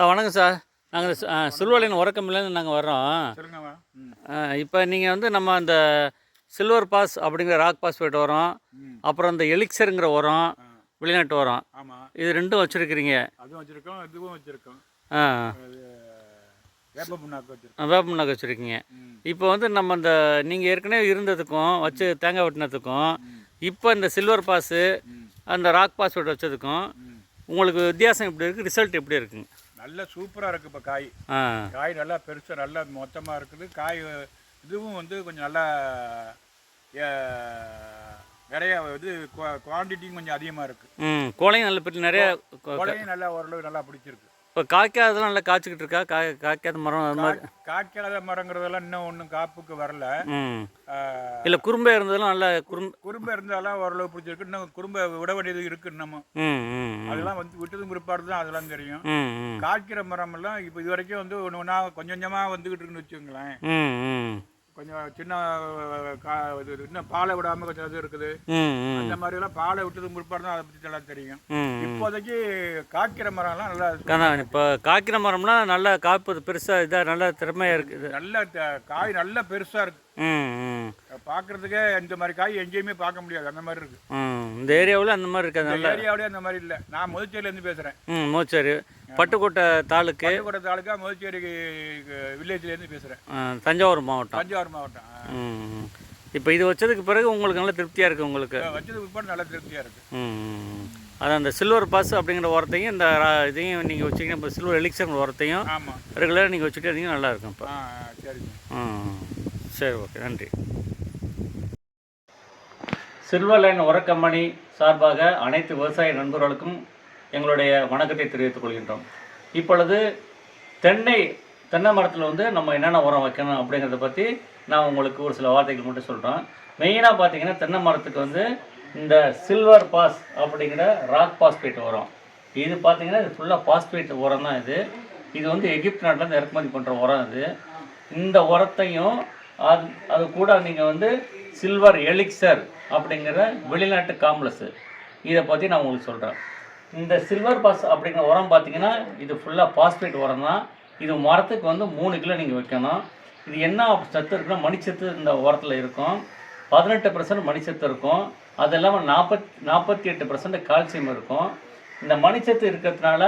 Sir வணக்கம் sir. நாங்கள் சில்வலின் உறக்கமில்லேருந்து நாங்கள் வர்றோம். இப்போ நீங்கள் வந்து நம்ம அந்த சில்வர் பாஸ் அப்படிங்கிற ராக் பாஸ்பேட் உரம் ம். அப்புறம் இந்த எலிக்சருங்கிற உரம் வெளிநாட்டு உரம். இது ரெண்டும் வச்சுருக்கிறீங்க. அதுவும் வச்சுருக்கோம் இதுவும் வச்சுருக்கோம். ஆ. வேப்ப புண்ணாக்கு வச்சுருக்கீங்க. இப்போ வந்து நம்ம இந்த நீங்கள் ஏற்கனவே இருந்ததுக்கும் வச்சு தேங்காய் வெட்டினதுக்கும் இப்போ இந்த சில்வர் பாஸு அந்த ராக் பாஸ்பேட் வச்சதுக்கும் உங்களுக்கு வித்தியாசம் எப்படி இருக்குது ரிசல்ட் எப்படி இருக்குங்க? நல்ல சூப்பராக இருக்குது இப்போ காய். காய் நல்லா பெருசாக நல்லா மொத்தமாக இருக்குது. காய் இதுவும் வந்து கொஞ்சம் நல்லா நிறைய இது குவான்டிட்டியும் கொஞ்சம் அதிகமாக இருக்குது ம் கோலையும் நல்ல நிறைய கொலையும் நல்லா ஓரளவு நல்லா பிடிச்சிருக்கு. இப்போ காய்க்காதெல்லாம் நல்லா காய்ச்சிக்கிட்டு இருக்கா? காய் காய்க்காத மரம் அது மாதிரி காய்க்காத மரங்கிறதெல்லாம் இன்னும் ஒன்றும் காப்புக்கு வரல. இல்லை குறும்பை இருந்ததெல்லாம் நல்லா குறும் குறும்பை இருந்தாலும் ஓரளவு பிடிச்சிருக்கு. இன்னும் குறும்பை விட வேண்டியது இருக்கு இன்னமும். அதெல்லாம் வந்து விட்டதும் பிற்பாடு தான் அதெல்லாம் தெரியும். காய்க்கிற மரம் எல்லாம் இப்போ இது வரைக்கும் வந்து ஒன்று ஒன்றா கொஞ்சம் கொஞ்சமாக வந்துக்கிட்டு இருக்குன்னு வச்சுக்கோங்களேன். கொஞ்சம் சின்ன கா இது இன்னும் பாலை விடாமல் கொஞ்சம் இது இருக்குது. அந்த மாதிரியெல்லாம் பாலை விட்டதும் பிற்பாடு தான் அதை பற்றி நல்லா தெரியும். இப்போதைக்கு காய்க்கிற மரம்லாம் நல்லா இப்போ காய்க்கிற மரம்லாம் நல்லா காய்ப்பு பெருசாக இதாக நல்லா திறமையாக இருக்குது நல்ல காய் நல்ல பெருசாக இருக்கு. ம் ம். பார்க்கறதுக்கே இந்த மாதிரி காய் எங்கேயுமே பார்க்க முடியாது. அந்த மாதிரி இருக்கு. ம் இந்த ஏரியாவில் அந்த மாதிரி இருக்காது. நல்லா ஏரியாவிலே அந்த மாதிரி இல்லை. நான் முதுச்சேரியிலேருந்து பேசுகிறேன் ம் மூச்சேரி. பட்டுக்கோட்டை தாலுக்கு. பட்டுக்கோட்டை தாலுக்கா முதுச்சேரி வில்லேஜ்லேருந்து பேசுகிறேன் தஞ்சாவூர் மாவட்டம். தஞ்சாவூர் மாவட்டம். இப்போ இது வச்சதுக்கு பிறகு உங்களுக்கு நல்ல திருப்தியாக இருக்குது உங்களுக்கு? வச்சது பிற்பாடு நல்ல திருப்தியாக இருக்கு. ம் ம். அதான் அந்த சில்வர் பாஸ் அப்படிங்கிற உரத்தையும் இந்த இதையும் நீங்கள் வச்சிங்கன்னா இப்போ சில்வர் எலிக்சர் உரத்தையும் ரெகுலராக நீங்கள் வச்சுட்டே இருந்தீங்கன்னா நல்லா இருக்கும் இப்போ. சரி ஓகே. நன்றி. சில்வர் லைன் உர கம்பெனி சார்பாக அனைத்து விவசாய நண்பர்களுக்கும் எங்களுடைய வணக்கத்தை தெரிவித்துக் கொள்கின்றோம். இப்பொழுது தென்னை தென்னை மரத்தில் வந்து நம்ம என்னென்ன உரம் வைக்கணும் அப்படிங்கிறத பற்றி நான் உங்களுக்கு ஒரு சில வார்த்தைகள் மட்டும் சொல்கிறேன் மெயினாக பார்த்தீங்கன்னா தென்னை மரத்துக்கு வந்து இந்த சில்வர் பாஸ் அப்படிங்கிற ராக் பாஸ்பேட் உரம். இது பார்த்தீங்கன்னா இது ஃபுல்லாக பாஸ்பேட் உரம் தான் இது. இது வந்து எகிப்து நாட்டிலேருந்து இறக்குமதி பண்ணுற உரம் இது. இந்த உரத்தையும் அது அது கூட நீங்கள் வந்து சில்வர் எலிக்சர் அப்படிங்கிற வெளிநாட்டு காம்ப்ளஸு இதை பற்றி நான் உங்களுக்கு சொல்கிறேன் இந்த சில்வர் பாஸ் அப்படிங்கிற உரம் பார்த்தீங்கன்னா இது ஃபுல்லாக பாஸ்பேட் உரம் தான். இது மரத்துக்கு வந்து மூணு கிலோ நீங்கள் வைக்கணும். இது என்ன சத்து இருக்குன்னா மணிச்சத்து இந்த உரத்தில் இருக்கும். பதினெட்டு பர்சன்ட் மணிச்சத்து இருக்கும். அது இல்லாமல் நாற்பத் நாற்பத்தி எட்டு பர்சன்ட் கால்சியம் இருக்கும். இந்த மணிச்சத்து இருக்கிறதுனால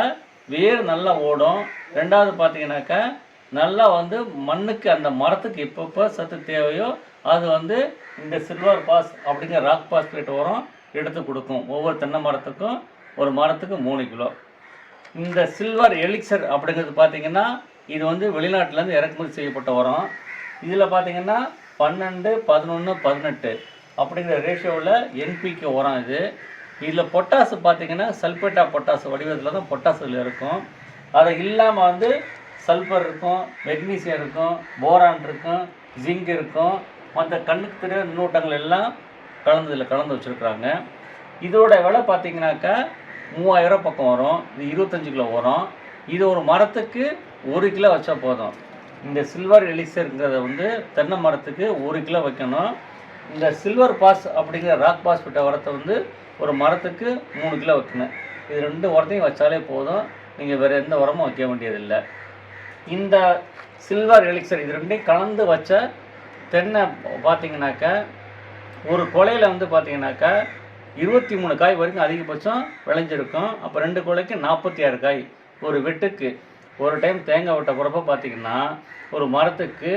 வேர் நல்லா ஓடும். ரெண்டாவது பார்த்தீங்கன்னாக்கா நல்லா வந்து மண்ணுக்கு அந்த மரத்துக்கு எப்பப்போ சத்து தேவையோ அது வந்து இந்த சில்வர் பாஸ் அப்படிங்கிற ராக் பாஸ்பேட் உரம் எடுத்து கொடுக்கும். ஒவ்வொரு தென்னை மரத்துக்கும் ஒரு மரத்துக்கு மூணு கிலோ. இந்த சில்வர் எலிக்சர் அப்படிங்கிறது பார்த்தீங்கன்னா இது வந்து வெளிநாட்டிலேருந்து இறக்குமதி செய்யப்பட்ட உரம். இதில் பார்த்திங்கன்னா பன்னெண்டு பதினொன்று பதினெட்டு அப்படிங்கிற ரேஷியோவில் என்பிக்கு உரம் இது. இதில் பொட்டாசு பார்த்தீங்கன்னா சல்பேட்டா பொட்டாசு வடிவத்தில் தான் பொட்டாசு இதில் இருக்கும். அது இல்லாமல் வந்து சல்ஃபர் இருக்கும் மெக்னீசியம் இருக்கும் போரான் இருக்கும் ஜிங்க் இருக்கும். மற்ற கண்ணுக்கு தெரியாத நுண்ணூட்டங்கள் எல்லாம் கலந்து இதில் கலந்து வச்சுருக்குறாங்க. இதோட விலை பார்த்தீங்கன்னாக்கா மூவாயிரம் பக்கம் வரும். இது இருபத்தஞ்சு கிலோ வரும் இது ஒரு மரத்துக்கு ஒரு கிலோ வச்சா போதும். இந்த சில்வர் எலிசருங்கிறத வந்து தென்னை மரத்துக்கு ஒரு கிலோ வைக்கணும். இந்த சில்வர் பாஸ் அப்படிங்கிற ராக் பாஸ் விட்ட உரத்தை வந்து ஒரு மரத்துக்கு மூணு கிலோ வைக்கணும். இது ரெண்டு உரத்தையும் வச்சாலே போதும். நீங்கள் வேறு எந்த உரமும் வைக்க வேண்டியதில்லை. இந்த சில்வர் எலிக்சர் இது ரெண்டையும் கலந்து வச்ச தென்னை பார்த்தீங்கனாக்க ஒரு கொலையில் வந்து பார்த்தீங்கன்னாக்கா இருபத்தி மூணு காய் வரைக்கும் அதிகபட்சம் விளைஞ்சிருக்கும். அப்போ ரெண்டு கொலைக்கு நாற்பத்தி ஆறு காய் ஒரு வெட்டுக்கு. ஒரு டைம் தேங்காய் விட்ட போகிறப்ப பார்த்தீங்கன்னா ஒரு மரத்துக்கு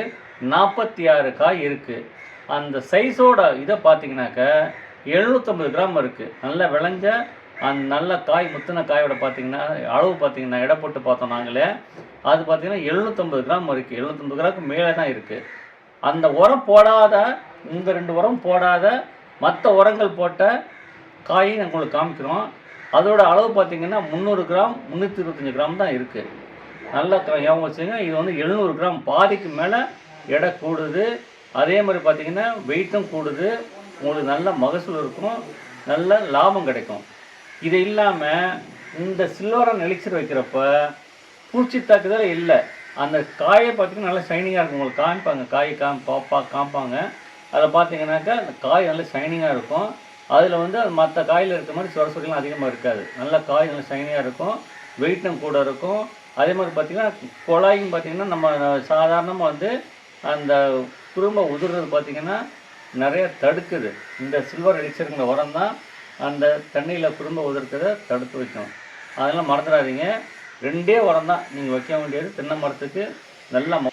நாற்பத்தி ஆறு காய் இருக்குது அந்த சைஸோட இதை பார்த்தீங்கனாக்க எழுநூற்றம்பது கிராம் இருக்குது நல்லா விளைஞ்ச அந்த நல்ல காய் முத்தின காயோட பார்த்தீங்கன்னா அளவு பார்த்தீங்கன்னா எடை போட்டு பார்த்தோம் நாங்களே. அது பார்த்தீங்கன்னா எழுநூற்றம்பது கிராம் இருக்குது எழுநூற்றம்பது கிராமுக்கு மேலே தான் இருக்குது அந்த உரம் போடாத இந்த ரெண்டு உரம் போடாத மற்ற உரங்கள் போட்ட காயை நாங்கள் உங்களுக்கு காமிக்கிறோம். அதோட அளவு பார்த்தீங்கன்னா முந்நூறு கிராம் முந்நூற்றி இருபத்தஞ்சி கிராம் தான் இருக்குது நல்லா க- ஞாபகம் வச்சுங்க இது வந்து எழுநூறு கிராம். பாதிக்கு மேலே எடை கூடுது. அதே மாதிரி பார்த்தீங்கன்னா வெயிட்டும் கூடுது. உங்களுக்கு நல்ல மகசூல் இருக்கும். நல்ல லாபம் கிடைக்கும். இது இல்லாமல் இந்த சில்வரன் நெளிச்சர் வைக்கிறப்ப பூச்சி தாக்குதல் இல்லை. அந்த காயை பார்த்திங்கன்னா நல்லா ஷைனிங்காக இருக்கும் உங்களுக்கு காமிப்பாங்க. காய் காம் பாப்பா காமிப்பாங்க அதில் பார்த்தீங்கன்னாக்கா அந்த காய் நல்லா ஷைனிங்காக இருக்கும். அதில் வந்து அது மற்ற காயில் இருக்கிற மாதிரி சுர சொரிலாம் அதிகமாக இருக்காது. நல்ல காய் நல்லா ஷைனிங்காக இருக்கும். வெயிட்டும் கூட இருக்கும். அதே மாதிரி பார்த்தீங்கன்னா குழாயும் பார்த்தீங்கன்னா நம்ம சாதாரணமாக வந்து அந்த குடும்பம் உதிர்றது பார்த்தீங்கன்னா நிறைய தடுக்குது. இந்த சில்வர் எலிச்சருங்கிற உரம் தான் அந்த தண்ணியில் குரும்பை உதிர்க்கிறத தடுத்து வைக்கும் அதெல்லாம் மறந்துடாதீங்க. ரெண்டே உரம் தான் நீங்கள் வைக்க வேண்டியது. தென்னை மரத்துக்கு நல்ல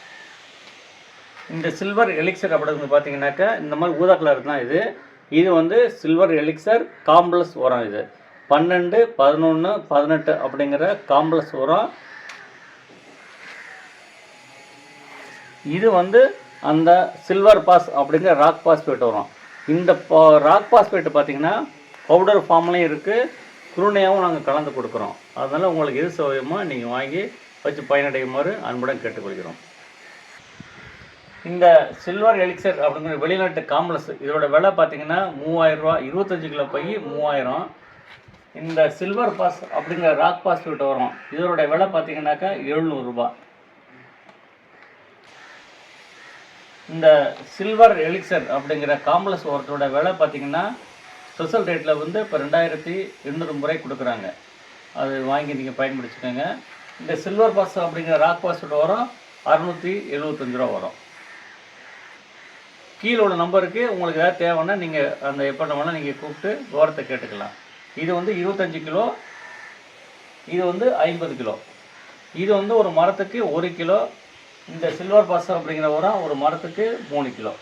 இந்த சில்வர் எலிக்சர் அப்படிங்கிறது பார்த்தீங்கன்னாக்கா இந்த மாதிரி ஊதா கலர் தான் இது. இது வந்து சில்வர் எலிக்சர் காம்ப்ளஸ் உரம் இது. பன்னெண்டு பதினொன்று பதினெட்டு அப்படிங்கிற காம்ப்ளஸ் உரம். இது வந்து அந்த சில்வர் பாஸ் அப்படிங்கிற ராக் பாஸ்பேட் வரும் இந்த பா- ராக் பாஸ்பேட் பார்த்தீங்கன்னா பவுடர் ஃபார்ம்லேயும் இருக்குது குருணையாகவும் நாங்கள் கலந்து கொடுக்குறோம். அதனால் உங்களுக்கு எது சௌகரியமோ நீங்கள் வாங்கி வச்சு பயனடையுமாறு அன்புடன் கேட்டுக்கொள்கிறோம். இந்த சில்வர் எலிக்சர் அப்படிங்கிற வெளிநாட்டு காம்ப்ளஸ் இதோட விலை பார்த்தீங்கன்னா மூவாயிரம் ரூபா இருபத்தஞ்சு கிலோ பை மூவாயிரம். இந்த சில்வர் பாஸ் அப்படிங்கிற ராக் பாஸ் பாஸ்பேட் வரும். இதோட விலை பார்த்தீங்கன்னாக்கா எழுநூறுபா இந்த சில்வர் எலிக்சர் அப்படிங்கிற காம்ப்ளஸ் ஒருத்தோட விலை பார்த்தீங்கன்னா ஸ்பெஷல் ரேட்டில் வந்து இப்போ ரெண்டாயிரத்தி எண்ணூறு முறை கொடுக்குறாங்க. அது வாங்கி நீங்கள் பயன்படுத்திக்கோங்க. இந்த சில்வர் பாஸ் அப்படிங்கிற ராக் பாஸோட உரம் அறுநூற்றி எழுபத்தஞ்சு ரூபா வரும். கீழே உள்ள நம்பருக்கு உங்களுக்கு ஏதாவது தேவைன்னா நீங்கள் அந்த எப்போ வேணால் நீங்கள் கூப்பிட்டு உரத்தை கேட்டுக்கலாம். இது வந்து இருபத்தஞ்சி கிலோ இது வந்து ஐம்பது கிலோ. இது வந்து ஒரு மரத்துக்கு ஒரு கிலோ. இந்த சில்வர் பாஸ் அப்படிங்கிற உரம் ஒரு மரத்துக்கு மூணு கிலோ.